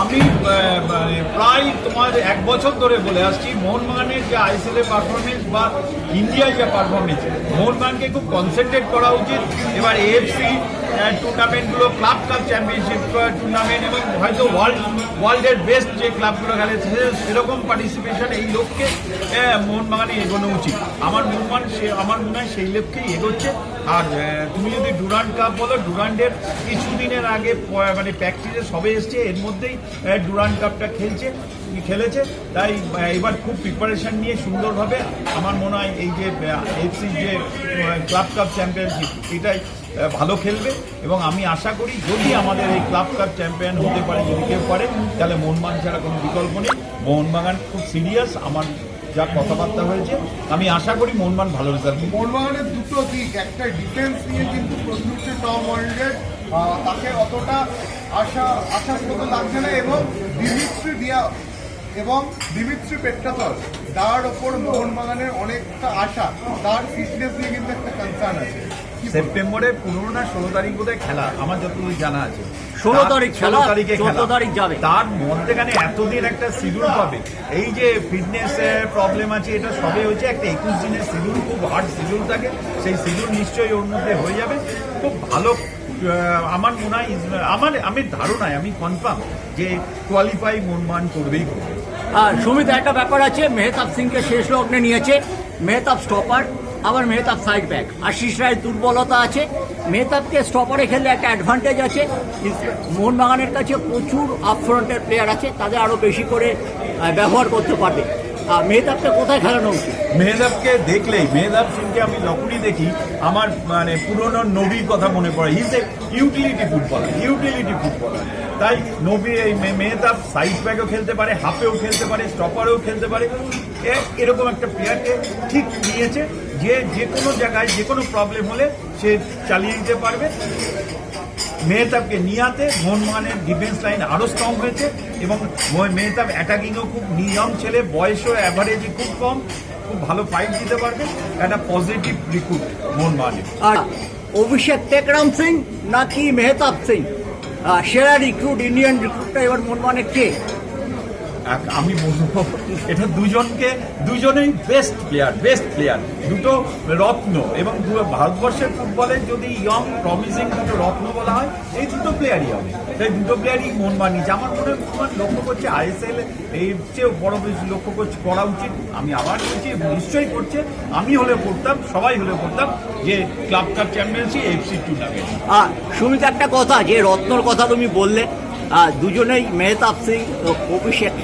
আমি মানে প্রায় তোমার এক বছর ধরে বলে আসছি, মোহনবাগানের যে আইসিএল এর পারফরমেন্স বা ইন্ডিয়ার যে পারফরমেন্স মোহনবাগানকে খুব কনসেন্ট্রেট করা উচিত। এবার এএফসি টুর্নামেন্টগুলো ক্লাব কাপ চ্যাম্পিয়নশিপ টুর্নামেন্ট এবং হয়তো ওয়ার্ল্ড ওয়ার্ল্ডের বেস্ট যে ক্লাবগুলো খেলে সেরকম পার্টিসিপেশন এই লক্ষ্যে মোহনবাগানে এগোনো উচিত। আমার মোহনবাগান সে, আমার মনে হয় সেই লক্ষ্যেই এগোচ্ছে। আর তুমি যদি ডুরান্ড কাপ বলো ডুরান্ডের কিছুদিনের আগে মানে প্র্যাকটিসে সবে এসছে, এর মধ্যেই আহ, ডুরান্ড কাপটা খেলছে খেলেছে তাই এবার খুব প্রিপারেশন নিয়ে সুন্দরভাবে আমার মনে হয় এই যে এফসি যে ক্লাব কাপ চ্যাম্পিয়নশিপ এটাই ভালো খেলবে এবং আমি আশা করি যদি আমাদের এই ক্লাব কাপ চ্যাম্পিয়ন হতে পারে যদি কেউ পারে তাহলে মোহনবাগান ছাড়া কোনো বিকল্প নেই। মোহনবাগান খুব সিরিয়াস আমার যা কথাবার্তা হয়েছে আমি আশা করি মোহনবাগান ভালো রেজাল্ট মোহনবাগানের দুটো দিক একটা ডিফেন্স নিয়ে কিন্তু হচ্ছে টম ওয়ার্ল্ডের তাকে অতটা আশা আশার মতো লাগছে না এবং দিমিত্রি দিয়া এবং দিমিত্রি পেট্টাতর তার ওপর মোহনবাগানের অনেকটা আশা তার ফিটনেস নিয়ে কিন্তু একটা কনসার্ন আছে। কি সেপ্টেম্বরে পনেরো না ষোলো তারিখ বোধহয় খেলা আমার যতদূর জানা আছে। 16 তারিখ খেলা, 16 তারিখে 14 খেলা। তারিখ যাবে। তার মধ্যেখানে এতদিন একটা শিডিউল পাবে। এই যে ফিটনেস প্রবলেম আছে এটা সবে হচ্ছে একটা একুশ দিনের শিডিউল খুব হার্ড শিডিউল থাকে। সেই শিডিউল নিশ্চয়ই ওর মধ্যে হয়ে যাবে। খুব ভালো আমার মনে হয় আমার, আমি ধারণায়, আমি কনফার্ম যে কোয়ালিফাই মনমান করবেই করবে। আর সুমিত, একটা ব্যাপার আছে, মেহতাব সিংকে শেষ লগ্নে নিয়েছে। মেহতাব স্টপার আবার মেহতাব সাইড ব্যাক আশিস রায়ের দুর্বলতা আছে। মেহতাবকে স্টপারে খেললে একটা অ্যাডভান্টেজ আছে। মোহনবাগানের কাছে প্রচুর আপফ্রন্টের প্লেয়ার আছে, তাদের আরও বেশি করে ব্যবহার করতে পারবে। আর মেহতাবকে কোথায় খেলানো উচিত? মেহদাবকে দেখলেই মেহদাব সিংকে আমি যখনই দেখি, আমার মানে পুরনো নবীর কথা মনে পড়ে। His a utility footballer utility footballer তাই নবী, এই মেহতাব সাইড ব্যাকও খেলতে পারে হাফেও খেলতে পারে স্টপারেও খেলতে পারে। এরকম একটা প্লেয়ারকে ঠিক নিয়েছে, যে যে কোনো জায়গায় যে কোনো প্রবলেম হলে সে চালিয়ে দিতে পারবে। মেহতাবকে নিয়াতে মোহনবাগানের ডিফেন্স লাইন আরও স্ট্রং হয়েছে এবং মেহতাব অ্যাটাকিংও খুব নিয়ম ছেলে, বয়সও অ্যাভারেজই খুব কম। খুব ভালো ফাইট দিতে পারবে। একটা পজিটিভ রিক্রুট মানে আর অভিষেক টেকরাম সিং নাকি মেহতাব সিং? সেরা রিক্রুট ইন্ডিয়ান রিক্রুটটা এবার মন মানে কে? আমি বলব, এটা দুজনকে, দুজনেই বেস্ট প্লেয়ার বেস্ট প্লেয়ার দুটো রত্ন এবং ভারতবর্ষের ফুটবলে যদি ইয়ং প্রমিসিং দুটো রত্ন বলা হয়, এই দুটো প্লেয়ারই হবে। তাই দুটো প্লেয়ারই মন বানিয়েছে আমার মনে হয় লক্ষ্য করছে আইএসএল এর চেয়েও বড় বেশি লক্ষ্য করছে, করা উচিত। আমি আবার বলছি নিশ্চয়ই করছে। আমি হলে করতাম, সবাই হলে করতাম যে club cup championship FC tournament আর সুমিত, একটা কথা, যে রত্নর কথা তুমি বললে দুজনেই মেহতাব সিং ও অভিষেক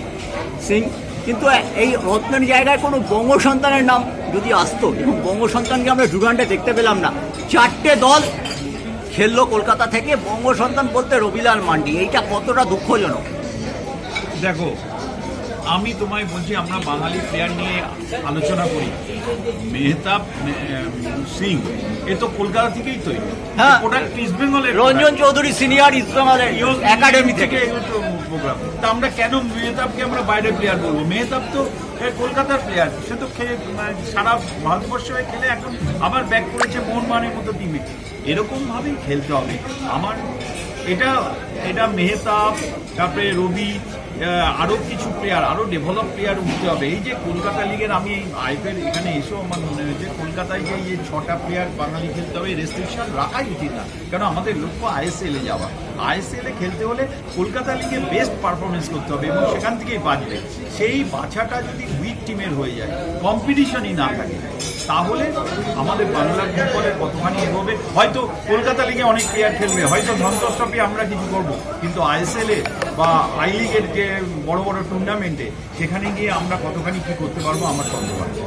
সিং। কিন্তু এই রত্নের জায়গায় কোনো বঙ্গ সন্তানের নাম যদি আসতো, এবং বঙ্গ সন্তানকে আমরা ডুরান্ডে দেখতে পেলাম না, চারটে দল খেললো কলকাতা থেকে, বঙ্গ সন্তান বলতে রবিলাল মান্ডি। এইটা কতটা দুঃখজনক? দেখো আমি তোমায় বলছি আমরা বাঙালি প্লেয়ার নিয়ে আলোচনা করি। মেহতাব সিং এ তো কলকাতা থেকেই তৈরি হ্যাঁ। ওটা ইস্ট বেঙ্গলের রঞ্জন চৌধুরী সিনিয়র ইসলামের একাডেমি থেকে প্রোগ্রাম তা আমরা কেন মেহতাবকে আমরা বাইরের প্লেয়ার বলব? মেহতাব তো কলকাতার প্লেয়ার সে তো খেলে মানে সারা ভারতবর্ষে হয়ে খেলে এখন আবার ব্যাক করেছে মোহনবাগানের মতো টিমে এরকম ভাবেই খেলতে হবে। আমার এটা এটা মেহতাব তারপরে রবি আহ, আরও কিছু প্লেয়ার আরও ডেভেলপ প্লেয়ার উঠতে হবে। এই যে কলকাতা লিগের আমি আইপিএল এখানে এসেও আমার মনে হয়েছে কলকাতায় যে এই ছটা প্লেয়ার বাঙালি খেলতে হবে রেস্ট্রিকশন রাখাই উচিত না। কেন? আমাদের লক্ষ্য আইএসএল যাওয়া। আইএসএল খেলতে হলে কলকাতা লিগে বেস্ট পারফরমেন্স করতে হবে এবং সেখান থেকেই বাঁচবে। সেই বাছাটা যদি টিমের হয়ে যায়। কম্পিটিশনই না থাকে। তাহলে আমাদের বাংলার ফুটবলের কতখানি এগোবে? হয়তো কলকাতা লিগে অনেক প্লেয়ার খেলবে, হয়তো ট্রফি আমরা কিছু করব। কিন্তু আইএসএল এ বা আই লিগের যে বড় বড় টুর্নামেন্টে সেখানে গিয়ে আমরা কতখানি কি করতে পারব আমার সন্দেহ আছে।